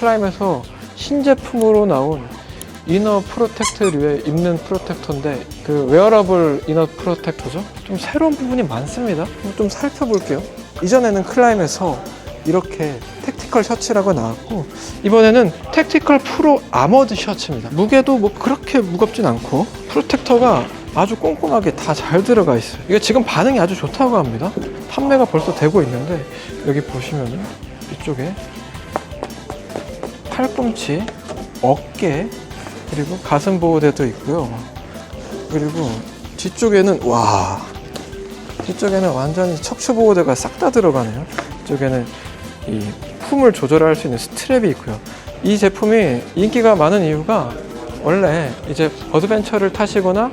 클라임에서 신제품으로 나온 이너 프로텍트류의 입는 프로텍터인데 그 웨어러블 이너 프로텍터죠. 좀 새로운 부분이 많습니다. 좀 살펴볼게요. 이전에는 클라임에서 이렇게 택티컬 셔츠라고 나왔고 이번에는 택티컬 프로 아머드 셔츠입니다. 무게도 뭐 그렇게 무겁진 않고 프로텍터가 아주 꼼꼼하게 다 잘 들어가 있어요. 이게 지금 반응이 아주 좋다고 합니다. 판매가 벌써 되고 있는데 여기 보시면은 이쪽에 팔꿈치, 어깨, 그리고 가슴 보호대도 있고요. 그리고 뒤쪽에는 와 뒤쪽에는 완전히 척추 보호대가 싹 다 들어가네요. 이쪽에는 이 품을 조절할 수 있는 스트랩이 있고요. 이 제품이 인기가 많은 이유가 원래 이제 어드벤처를 타시거나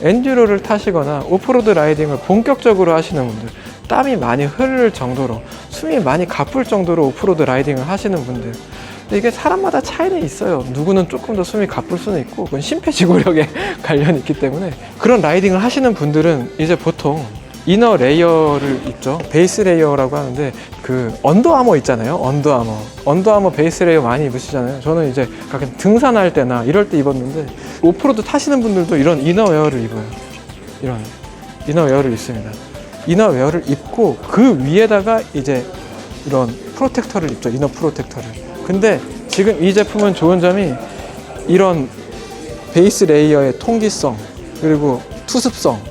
엔듀로를 타시거나 오프로드 라이딩을 본격적으로 하시는 분들 땀이 많이 흐를 정도로 숨이 많이 가쁠 정도로 오프로드 라이딩을 하시는 분들 이게 사람마다 차이는 있어요. 누구는 조금 더 숨이 가쁠 수는 있고, 그건 심폐지구력에 관련이 있기 때문에 그런 라이딩을 하시는 분들은 이제 보통 이너 레이어를 입죠. 베이스 레이어라고 하는데 그 언더아머 있잖아요. 언더아머. 언더아머 베이스 레이어 많이 입으시잖아요. 저는 이제 가끔 등산할 때나 이럴 때 입었는데 오프로드 타시는 분들도 이런 이너웨어를 입어요. 이런 이너웨어를 입습니다. 이너웨어를 입고 그 위에다가 이제 이런 프로텍터를 입죠. 이너 프로텍터를. 근데 지금 이 제품은 좋은 점이 이런 베이스 레이어의 통기성 그리고 투습성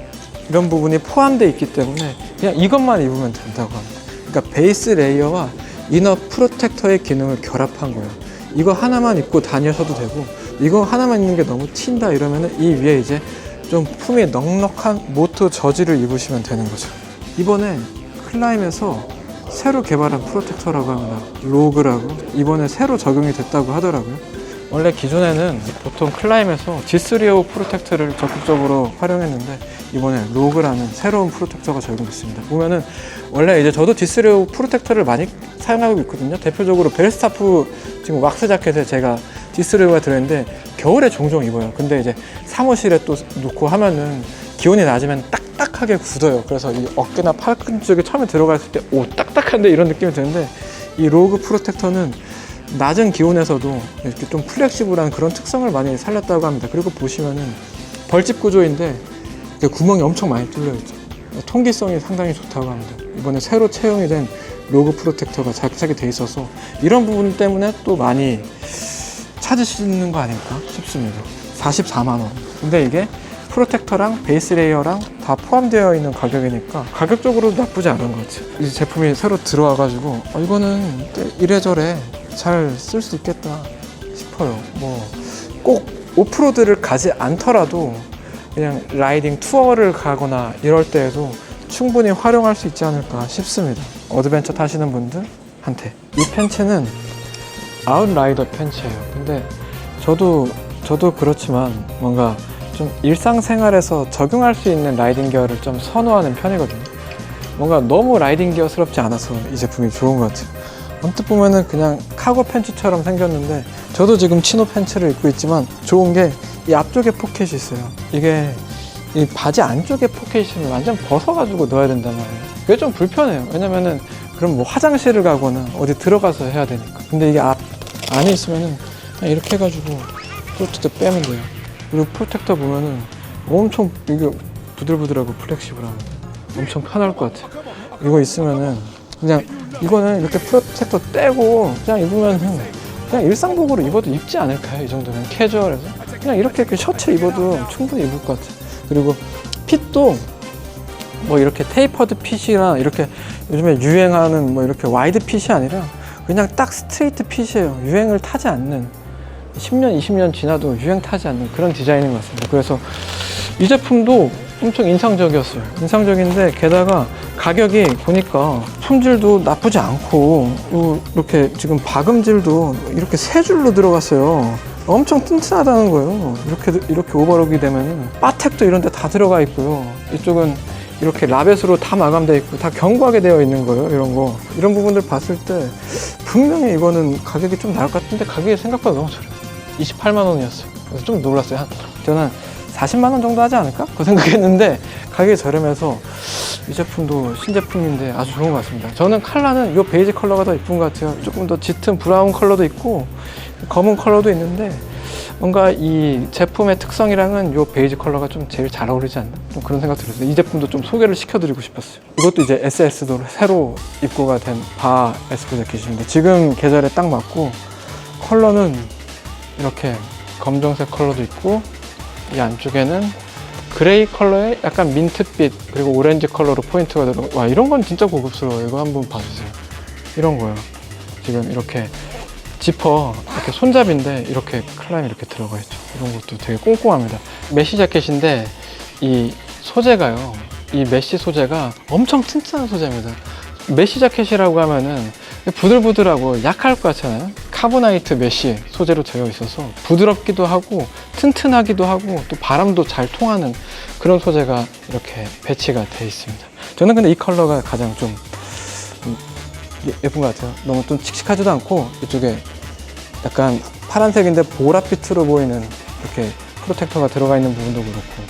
이런 부분이 포함되어 있기 때문에 그냥 이것만 입으면 된다고 합니다. 그러니까 베이스 레이어와 이너 프로텍터의 기능을 결합한 거예요. 이거 하나만 입고 다니셔도 되고 이거 하나만 입는 게 너무 튄다 이러면은 이 위에 이제 좀 품이 넉넉한 모트 저지를 입으시면 되는 거죠. 이번에 클라임에서 새로 개발한 프로텍터라고 합니다. 로그라고 이번에 새로 적용이 됐다고 하더라고요. 원래 기존에는 보통 클라임에서 G3O 프로텍터를 적극적으로 활용했는데 이번에 로그라는 새로운 프로텍터가 적용됐습니다. 보면은 원래 이제 저도 G3O 프로텍터를 많이 사용하고 있거든요. 대표적으로 벨스타프 지금 왁스 자켓에 제가 G3O가 들어있는데 겨울에 종종 입어요. 근데 이제 사무실에 또 놓고 하면은 기온이 낮으면 딱딱하게 굳어요. 그래서 이 어깨나 팔꿈치 쪽에 처음에 들어갔을 때, 오, 딱딱한데 이런 느낌이 드는데, 이 로그 프로텍터는 낮은 기온에서도 이렇게 좀 플렉시블한 그런 특성을 많이 살렸다고 합니다. 그리고 보시면은 벌집 구조인데, 구멍이 엄청 많이 뚫려 있죠. 통기성이 상당히 좋다고 합니다. 이번에 새로 채용이 된 로그 프로텍터가 장착이 돼 있어서 이런 부분 때문에 또 많이 찾으시는 거 아닐까 싶습니다. 44만 원. 근데 이게 프로텍터랑 베이스 레이어랑 다 포함되어 있는 가격이니까 가격적으로 나쁘지 않은 것 같아요. 이 제품이 새로 들어와가지고 어, 이거는 이래저래 잘 쓸 수 있겠다 싶어요. 뭐 꼭 오프로드를 가지 않더라도 그냥 라이딩 투어를 가거나 이럴 때에도 충분히 활용할 수 있지 않을까 싶습니다. 어드벤처 타시는 분들한테 이 팬츠는 아웃라이더 팬츠예요. 근데 저도 저도 그렇지만 뭔가 좀 일상생활에서 적용할 수 있는 라이딩 기어를 좀 선호하는 편이거든요. 뭔가 너무 라이딩 기어스럽지 않아서 이 제품이 좋은 것 같아요. 언뜻 보면은 그냥 카고 팬츠처럼 생겼는데 저도 지금 치노 팬츠를 입고 있지만 좋은 게 이 앞쪽에 포켓이 있어요. 이게 이 바지 안쪽에 포켓이 있으면 완전 벗어가지고 넣어야 된단 말이에요. 그게 좀 불편해요. 왜냐면은 그럼 뭐 화장실을 가거나 어디 들어가서 해야 되니까. 근데 이게 앞 안에 있으면은 이렇게 해가지고 뚜뚜 빼면 돼요. 그리고 프로텍터 보면은 엄청 이게 부들부들하고 플렉시블합니다. 엄청 편할 것 같아요. 이거 있으면은 그냥 이거는 이렇게 프로텍터 떼고 그냥 입으면 그냥 일상복으로 입어도 입지 않을까요? 이 정도면 캐주얼해서 그냥 이렇게 이렇게 셔츠 입어도 충분히 입을 것 같아요. 그리고 핏도 뭐 이렇게 테이퍼드 핏이나 이렇게 요즘에 유행하는 뭐 이렇게 와이드 핏이 아니라 그냥 딱 스트레이트 핏이에요. 유행을 타지 않는 10년, 20년 지나도 유행 타지 않는 그런 디자인인 것 같습니다. 그래서 이 제품도 엄청 인상적이었어요. 인상적인데 게다가 가격이 보니까 품질도 나쁘지 않고 요- 이렇게 지금 박음질도 이렇게 세 줄로 들어갔어요. 엄청 튼튼하다는 거예요. 이렇게 이렇게 오버록이 되면은 바텍도 이런 데 다 들어가 있고요. 이쪽은 이렇게 라벳으로 다 마감되어 있고 다 견고하게 되어 있는 거예요. 이런 거 이런 부분들 봤을 때 분명히 이거는 가격이 좀 나을 것 같은데 가격이 생각보다 너무 저렴. 28만 원이었어요. 그래서 좀 놀랐어요. 한, 저는 40만 원 정도 하지 않을까? 그 생각했는데 가격이 저렴해서 이 제품도 신제품인데 아주 좋은 것 같습니다. 저는 컬러는 이 베이지 컬러가 더 이쁜 것 같아요. 조금 더 짙은 브라운 컬러도 있고 검은 컬러도 있는데 뭔가 이 제품의 특성이랑은 이 베이지 컬러가 좀 제일 잘 어울리지 않나? 좀 그런 생각 들었어요. 이 제품도 좀 소개를 시켜드리고 싶었어요. 이것도 이제 SS도 새로 입고가 된 바 에스포 재킷인데 지금 계절에 딱 맞고 컬러는 이렇게 검정색 컬러도 있고 이 안쪽에는 그레이 컬러에 약간 민트빛 그리고 오렌지 컬러로 포인트가 들어. 와 이런 건 진짜 고급스러워요. 이거 한번 봐주세요. 이런 거요. 지금 이렇게 지퍼 이렇게 손잡이인데 이렇게 클라임 이렇게 들어가 있죠. 이런 것도 되게 꼼꼼합니다. 메쉬 자켓인데 이 소재가요. 이 메쉬 소재가 엄청 튼튼한 소재입니다. 메쉬 자켓이라고 하면은 부들부들하고 약할 것 같잖아요. 카보나이트 메쉬 소재로 되어 있어서 부드럽기도 하고 튼튼하기도 하고 또 바람도 잘 통하는 그런 소재가 이렇게 배치가 되어 있습니다. 저는 근데 이 컬러가 가장 좀 음, 예- 예쁜 것 같아요. 너무 좀 칙칙하지도 않고 이쪽에 약간 파란색인데 보랏빛으로 보이는 이렇게 프로텍터가 들어가 있는 부분도 그렇고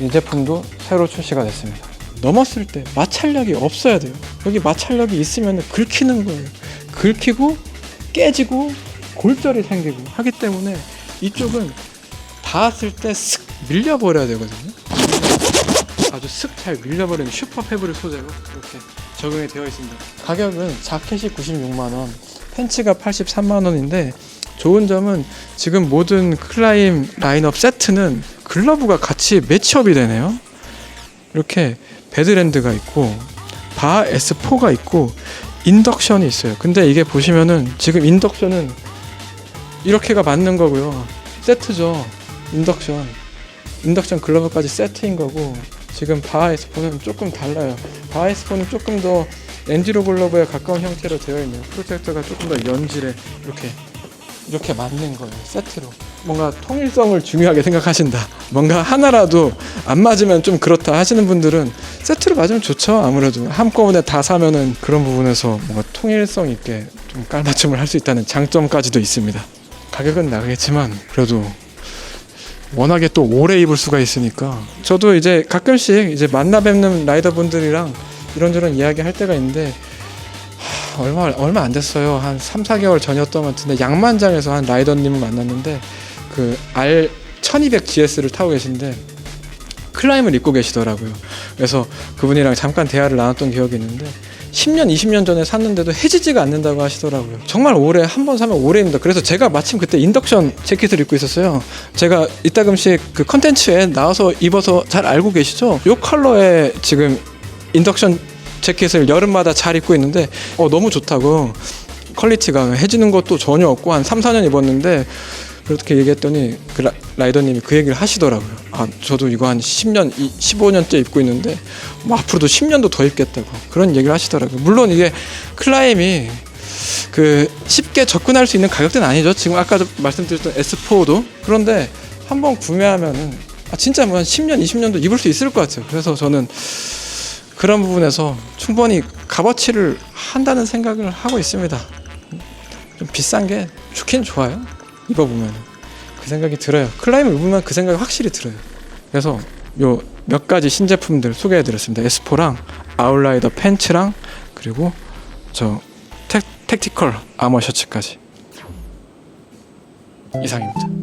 이 제품도 새로 출시가 됐습니다. 넘었을 때 마찰력이 없어야 돼요. 여기 마찰력이 있으면 긁히는 거예요. 긁히고 깨지고 골절이 생기고 하기 때문에 이쪽은 닿았을 때 슥 밀려버려야 되거든요. 아주 슥 잘 밀려버리는 슈퍼 패브릭 소재로 이렇게 적용이 되어 있습니다. 가격은 자켓이 96만 원, 팬츠가 83만 원인데 좋은 점은 지금 모든 클라임 라인업 세트는 글러브가 같이 매치업이 되네요. 이렇게 베드랜드가 있고 바 S4가 있고 인덕션이 있어요. 근데 이게 보시면은 지금 인덕션은 이렇게가 맞는 거고요. 세트죠. 인덕션. 인덕션 글러브까지 세트인 거고 지금 바 S4는 조금 달라요. 바 S4는 조금 더 엔지로 글러브에 가까운 형태로 되어 있네요. 프로텍터가 조금 더 연질에 이렇게 이렇게 맞는 거예요. 세트로. 뭔가 통일성을 중요하게 생각하신다. 뭔가 하나라도 안 맞으면 좀 그렇다 하시는 분들은 세트로 맞으면 좋죠. 아무래도 한꺼번에 다 사면은 그런 부분에서 뭔가 통일성 있게 좀 깔맞춤을 할 수 있다는 장점까지도 있습니다. 가격은 나가겠지만 그래도 워낙에 또 오래 입을 수가 있으니까 저도 이제 가끔씩 이제 만나 뵙는 라이더분들이랑 이런저런 이야기 할 때가 있는데 하, 얼마 얼마 안 됐어요. 한 3, 4개월 전이었던 것 같은데 양만장에서 한 라이더님을 만났는데 그 R 1200 GS를 타고 계신데 클라임을 입고 계시더라고요. 그래서 그분이랑 잠깐 대화를 나눴던 기억이 있는데 10년, 20년 전에 샀는데도 해지지가 않는다고 하시더라고요. 정말 오래 한 번 사면 오래 입니다. 그래서 제가 마침 그때 인덕션 재킷을 입고 있었어요. 제가 이따금씩 그 컨텐츠에 나와서 입어서 잘 알고 계시죠? 요 컬러에 지금 인덕션 재킷을 여름마다 잘 입고 있는데 어 너무 좋다고 퀄리티가 해지는 것도 전혀 없고 한 3, 4년 입었는데 그렇게 얘기했더니 그 라, 라이더님이 그 얘기를 하시더라고요. 아 저도 이거 한 10년, 15년째 입고 있는데 뭐 앞으로도 10년도 더 입겠다고 그런 얘기를 하시더라고요. 물론 이게 클라임이 그 쉽게 접근할 수 있는 가격대는 아니죠. 지금 아까도 말씀드렸던 S4도 그런데 한번 구매하면은 아, 진짜 뭐 한 10년, 20년도 입을 수 있을 것 같아요. 그래서 저는 그런 부분에서 충분히 값어치를 한다는 생각을 하고 있습니다. 좀 비싼 게 좋긴 좋아요. 입어보면 그 생각이 들어요. 클라임을 입으면 그 생각이 확실히 들어요. 그래서 요 몇 가지 신제품들 소개해드렸습니다. S4랑 아웃라이더 팬츠랑 그리고 저 택, 택티컬 아머 셔츠까지 이상입니다.